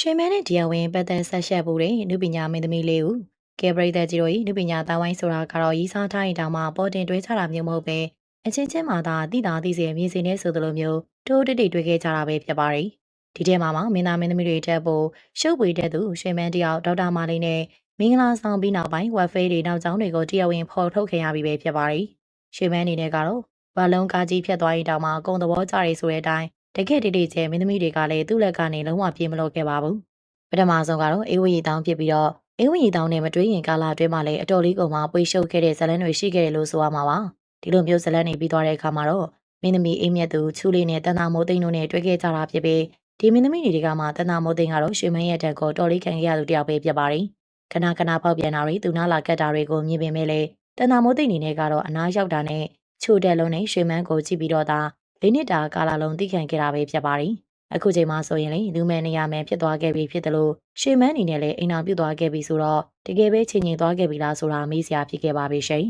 ရွှေမန်းနဲ့တရားဝင်ပတ်သက်ဆက်ရှက်ဖို့တဲ့နုပညာမင်းသမီးလေးဦးကဲပရိသတ်ကြီးတို့၏နုပညာတာဝိုင်းဆိုတာကတော့ရီးစားထားရင်တောင်မှပေါ်တင်တွဲချတာမျိုးမဟုတ်ပဲအချင်းချင်းမှသာတိတာသိစေမြင်စင်နေဆိုသလိုမျိုးတိုးတိတ်တိတ်တွေ့ခဲ့ကြတာပဲဖြစ်ပါတယ်ဒီထဲမှာမှမင်းသားမင်းသမီးတွေတက်ဖို့ရှုပ်ပွေတဲ့သူရွှေမန်းတယောက်ဒေါက်တာမာလေးနဲ့မင်္ဂလာဆောင်ပြီးနောက်ပိုင်းဝက်ဖေးတွေနောက်ကျောင်းတွေကိုတရားဝင်ဖော်ထုတ်ခဲ့ရပြီပဲဖြစ်ပါတယ်ရွှေမန်းအနေနဲ့ကတော့ဘာလုံးကားကြီးဖြတ်သွားရင်တောင်မှအကုန်သဘောကျရဆိုတဲ့အတိုင်း တကယ်တိတိကျမင်းသမီးတွေကလည်းသူ့လက်ကနေလုံးဝပြေမလို့ခဲ့ပါဘူးပထမဆုံးကတော့အေးဝရီတောင်းဖြစ်ပြီးတော့အေးဝရီတောင်းနဲ့မတွေးရင်ကာလာအတွင်းမှာလည်းအတော်လေးကုန်မှပွေရှုပ်ခဲ့တဲ့ဇလန်းတွေရှိခဲ့တယ်လို့ဆိုရမှာပါဒီလိုမျိုးဇလန်းတွေပြီးသွားတဲ့အခါမှာတော့မင်းသမီးအိမ်မြတ်သူချူလေးနဲ့တန်တာမိုးသိန်းတို့နဲ့တွေ့ခဲ့ကြတာဖြစ်ပြီးဒီမင်းသမီးတွေကမှတန်တာမိုးသိန်းကတော့ရွှေမန်းရဲ့တက်ကိုတော်လေးခံခဲ့ရသူတယောက်ပဲဖြစ်ပါတယ်ခဏခဏပေါက်ပြန်တာတွေသူနာလာကတ်တာတွေကိုမြင်ပေမဲ့လည်းတန်တာမိုးသိန်းနေနဲ့ကတော့အနားရောက်တာနဲ့ချိုတက်လုံးနဲ့ရွှေမန်းကိုကြည့်ပြီးတော့သာ လေးနှစ်တာကာလာလုံးသိခံခဲ့တာပဲဖြစ်ပါတယ်အခုချိန်မှဆိုရင်လေလူမဲနေရမယ်ဖြစ်သွားခဲ့ပြီဖြစ်တယ်လို့ရွှေမန်းအနေနဲ့လည်းအိမ်အောင်ပြုတ်သွားခဲ့ပြီဆိုတော့တကယ်ပဲချိန်ချိန်သွားခဲ့ပြီလားဆိုတာမေးစရာဖြစ်ခဲ့ပါပြီရှင်